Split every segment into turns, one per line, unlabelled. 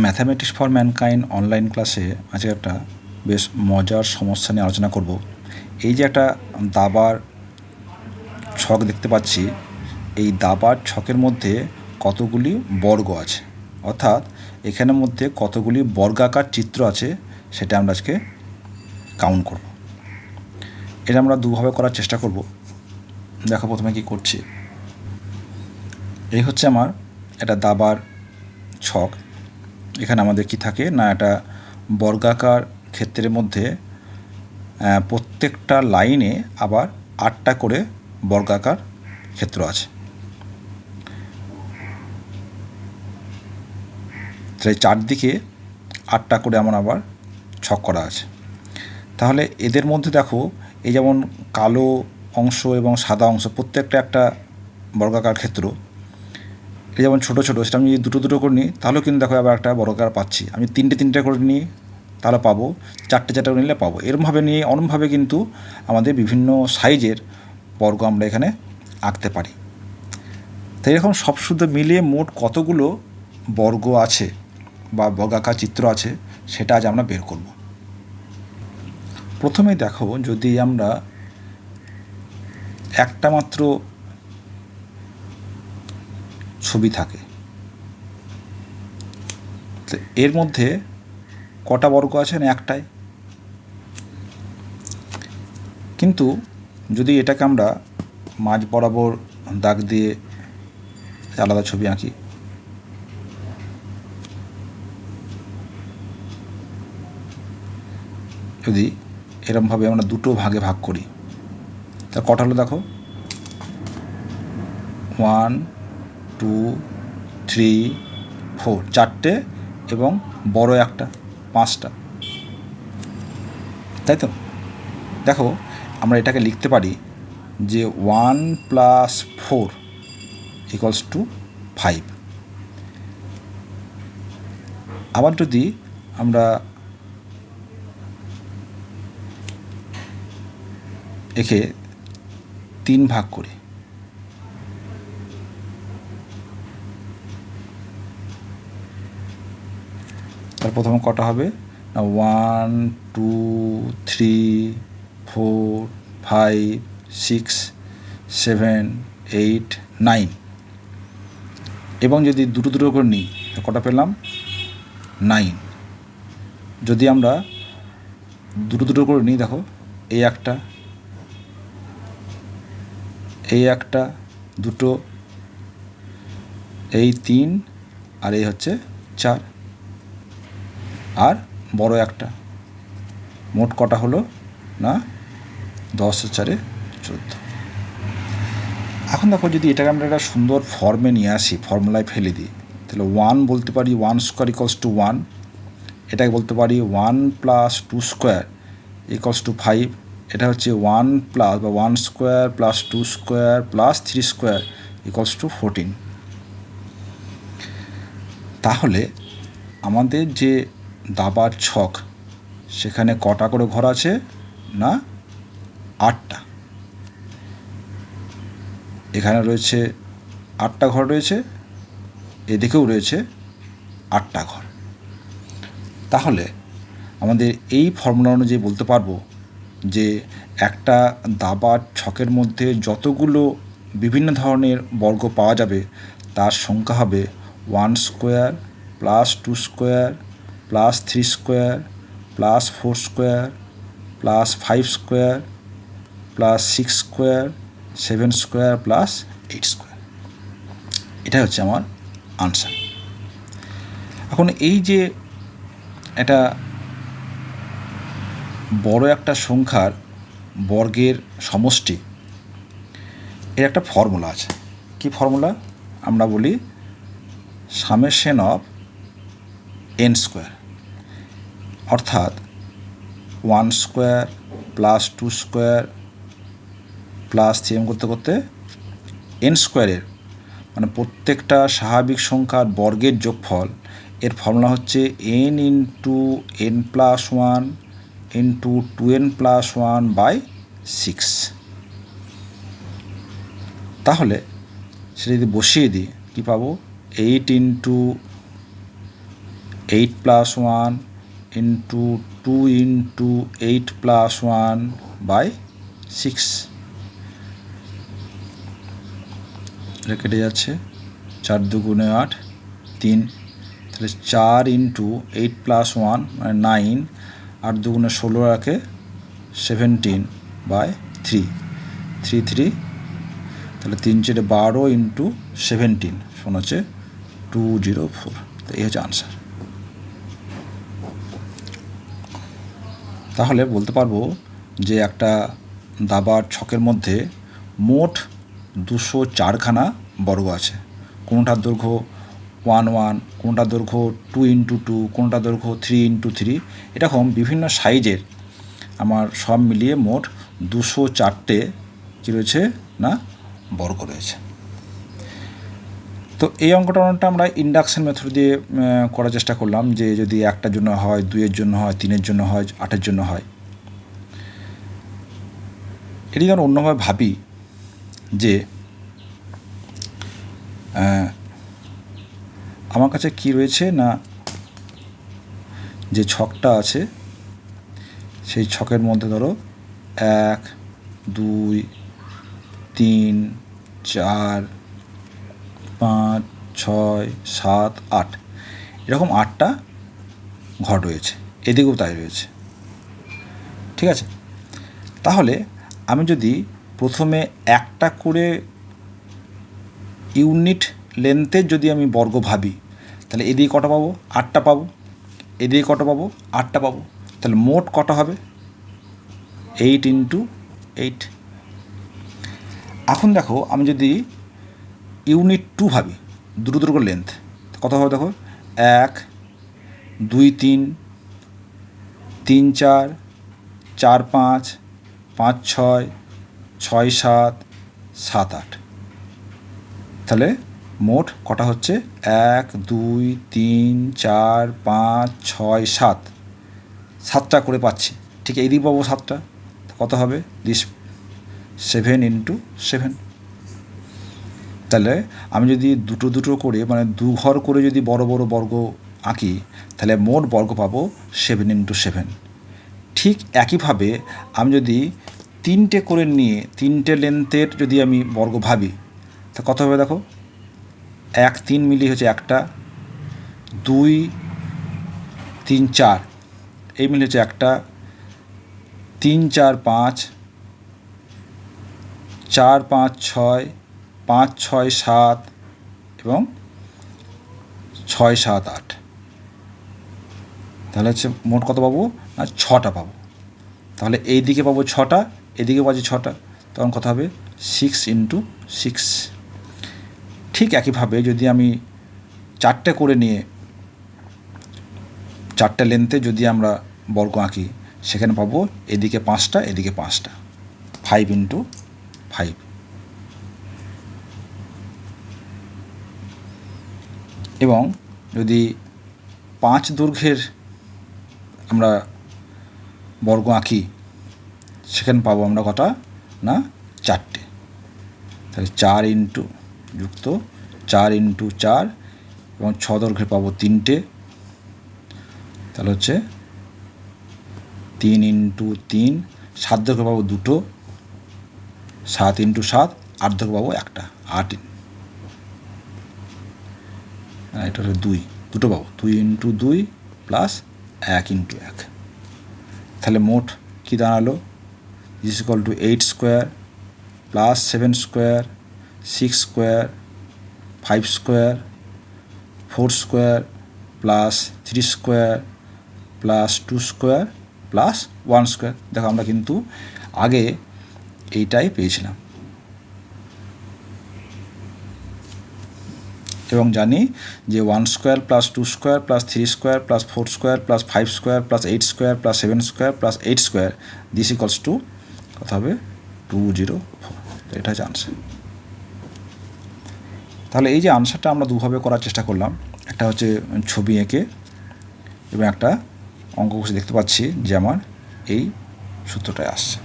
Mathematics for mankind online ক্লাসে আজকে একটা বেশ মজার সমস্যা নিয়ে আলোচনা করব। এই যে একটা দাবার ছক দেখতে পাচ্ছি, এই দাবার ছকের মধ্যে কতগুলি বর্গ আছে? অর্থাৎ এখানের মধ্যে কতগুলি বর্গাকার চিত্র আছে সেটা আমরা আজকে কাউন্ট করব। এটা আমরা দুভাবে করার চেষ্টা করব। দেখো প্রথমে কি করছি। এই হচ্ছে আমার একটা দাবার ছক। এখানে আমাদের কি থাকে? না, একটা বর্গাকার ক্ষেত্রের মধ্যে প্রত্যেকটা লাইনে আবার আটটা করে বর্গাকার ক্ষেত্র আছে। তাই চারদিকে আটটা করে আমার আবার ছক করা আছে। তাহলে এদের মধ্যে দেখো, এই যেমন কালো অংশ এবং সাদা অংশ, প্রত্যেকটা একটা বর্গাকার ক্ষেত্র যেমন ছোটো ছোটো, সেটা আমি যদি দুটো দুটো করে নিই, তাহলেও কিন্তু দেখো আবার একটা বর্গাকার পাচ্ছি। আমি তিনটে তিনটে করে নিই, তাহলে পাবো। চারটে চারটে করে নিলে পাবো। এরমভাবে নিয়ে অরমভাবে কিন্তু আমাদের বিভিন্ন সাইজের বর্গ আমরা এখানে আঁকতে পারি। তো এরকম সব শুদ্ধ মিলিয়ে মোট কতগুলো বর্গ আছে বা বর্গাকার চিত্র আছে, সেটা আজ আমরা বের করব। প্রথমে দেখো যদি আমরা একটা মাত্র ছবি থাকে। তো এর মধ্যে কটা বর্গ আছে না একটাই? কিন্তু যদি এটাকে আমরা মাঝ বরাবর দাগ দিয়ে আলাদা ছবি আঁকি, যদি এরমভাবে আমরা দুটো ভাগে ভাগ করি তা কটা হলো দেখো? ওয়ান টু, থ্রি, ফোর, চারটে এবং বড় একটা, পাঁচটা। তাই তো? দেখো, আমরা এটাকে লিখতে পারি যে one plus four equals to five. আবার যদি আমরা একে তিন ভাগ করি তার প্রথমে কটা হবে? না one two three four five six seven eight nine এবং যদি দুটো দুটো করে নিই কটা পেলাম? নাইন যদি আমরা দুটো দুটো করে নিই, দেখো, এই একটা এই একটা, দুটো, এই তিন, আর এই হচ্ছে চার। আর বড় একটা। মোট কটা হলো? না, দশ চারে চোদ্দ। এখন দেখো যদি এটাকে আমরা একটা সুন্দর ফর্মে নিয়ে আসি ফর্মুলায় ফেলে দিই, তাহলে ওয়ান বলতে পারি one square equals to one এটাকে বলতে পারি one plus two square equals to five এটা হচ্ছে ওয়ান প্লাস বা one square plus two square plus three square equals to fourteen তাহলে আমাদের যে দাবার ছক। সেখানে কটা করে ঘর আছে না আটটা? এখানে রয়েছে আটটা ঘর রয়েছে, এদিকেও রয়েছে আটটা ঘর। তাহলে আমাদের এই ফর্মুলা অনুযায়ী বলতে পারব যে একটা দাবার ছকের মধ্যে যতগুলো বিভিন্ন ধরনের বর্গ পাওয়া যাবে, তার সংখ্যা হবে one square plus two square plus three square, plus four square, plus five square, plus six square, seven square, plus eight square. এটাই হচ্ছে আমার আনসার। এখন এই যে এটা বড় একটা সংখ্যার বর্গের সমষ্টি, এর একটা ফর্মুলা আছে। কি ফর্মুলা? আমরা বলি সামেশন অফ এন স্কোয়ার। অর্থাৎ one square plus two square plus three M করতে করতে এন স্কোয়ারের মানে প্রত্যেকটা স্বাভাবিক সংখ্যার বর্গের যোগফল, এর ফর্মুলা হচ্ছে N into N plus one into two N plus one by six তাহলে সেটা যদি বসিয়ে দিই, কী পাবো? Eight into eight plus one into two into eight plus one by six এটা কেটে যাচ্ছে। চার দুগুণে আট, তিন। তাহলে চার ইন্টু এইট প্লাস ওয়ান মানে নাইন আট দুগুণে ষোলো রাখে seventeen by three three three তাহলে তিন চারে বারো ইন্টু সেভেন্টিন শোনা হচ্ছে টু জিরো ফোর তো এই হচ্ছে আনসার তাহলে বলতে পারব যে একটা দাবার ছকের মধ্যে মোট দুশো চারখানা বর্গ আছে। কোনোটার দৈর্ঘ্য ওয়ান ওয়ান, কোনোটার দৈর্ঘ্য টু ইন্টু টু, কোনোটার দৈর্ঘ্য থ্রি ইন্টু থ্রি, এরকম বিভিন্ন সাইজের আমার সব মিলিয়ে মোট দুশো চারটে কী রয়েছে না বর্গ রয়েছে। তো এই অঙ্কটা আমরা ইন্ডাকশান মেথড দিয়ে করার চেষ্টা করলাম যে যদি একটার জন্য হয়, দুইয়ের জন্য হয়, তিনের জন্য হয়, আটের জন্য হয়। এটি যেন অন্যভাবে ভাবি যে আমার কাছে কি রয়েছে না যে ছকটা আছে, সেই ছকের মধ্যে ধরো এক, দুই, তিন, চার পাঁচ, ছয়, সাত, আট। এরকম আটটা ঘর রয়েছে। এদিকেও তাই রয়েছে। ঠিক আছে? তাহলে আমি যদি প্রথমে একটা করে ইউনিট লেন্থের যদি আমি বর্গ ভাবি, তাহলে এদিকে কটা পাবো? আটটা পাবো। এদিকে কটা পাবো? আটটা পাবো। তাহলে মোট কটা হবে? Eight into eight. এখন দেখো, আমি যদি ইউনিট টু ভাবি, দুটো দুটো করে লেন্থ কত হবে দেখো? এক, দুই, তিন তিন, চার চার, পাঁচ পাঁচ, ছয় ছয়, সাত সাত, আট। তাহলে মোট কটা হচ্ছে? এক, দুই, তিন, চার, পাঁচ, ছয়, সাত। সাতটা করে পাচ্ছি। ঠিক এই দিক পাবো সাতটা। কত হবে? দিস সেভেন ইন্টু সেভেন তাহলে আমি যদি দুটো দুটো করে মানে দু ঘর করে যদি বড় বড় বর্গ আঁকি, তাহলে মোট বর্গ পাবো সেভেন ইন্টু সেভেন ঠিক একইভাবে আমি যদি তিনটে করে নিয়ে, তিনটে লেন্থের যদি আমি বর্গ ভাবি, তা কত হবে দেখো? এক, তিন মিলি হচ্ছে একটা, দুই, তিন, চার। এই মিলি হচ্ছে একটা, তিন, চার, পাঁচ চার, পাঁচ, ছয় পাঁচ, ছয়, সাত এবং ছয়, সাত, আট। তাহলে হচ্ছে মোট কত পাবো? না, ছটা পাবো। তাহলে এই দিকে পাবো ছটা এদিকে পাচ্ছি ছটা। তখন কত হবে? Six into six. ঠিক একইভাবে যদি আমি চারটে করে নিয়ে, চারটে লেন্থে যদি আমরা বর্গ আঁকি, সেখানে পাবো এদিকে পাঁচটা এদিকে পাঁচটা। Five into five. এবং যদি পাঁচ দৈর্ঘ্যের আমরা বর্গ আঁকি, সেখানে পাবো আমরা কটা? না, চারটে। তাহলে চার ইন্টু যুক্ত চার ইন্টু চার এবং ছ দৈর্ঘ্যে পাবো তিনটে। তাহলে হচ্ছে তিন ইন্টু তিন, সাত দৈর্ঘ্যে পাবো দুটো, সাত ইন্টু সাত, আট দৈর্ঘ্যে পাবো একটা, আট এটা হলো দুই, দুটো পাবো, দুই ইন্টু দুই প্লাস এক ইন্টু এক। তাহলে মোট কী দাঁড়াল? Is equal to eight square plus seven square six square five square four square plus three square plus two square plus one square দেখো আমরা কিন্তু আগে এইটাই পেয়েছিলাম। এবং জানি যে one square plus two square plus three square plus four square plus five square plus eight square plus seven square plus eight square this equals to কত হবে টু জিরো ফোর এটা হচ্ছে আনসার তাহলে এই যে আনসারটা আমরা দুভাবে করার চেষ্টা করলাম, একটা হচ্ছে ছবি এঁকে এবং একটা অঙ্ক কষে দেখতে পাচ্ছি যে আমার এই সূত্রটায় আসছে।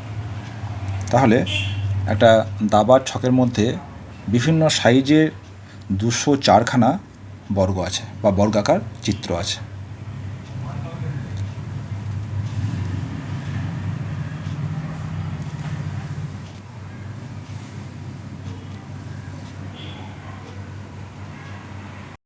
তাহলে একটা দাবার ছকের মধ্যে বিভিন্ন সাইজের দুশো চারখানা বর্গ আছে বা বর্গাকার চিত্র আছে।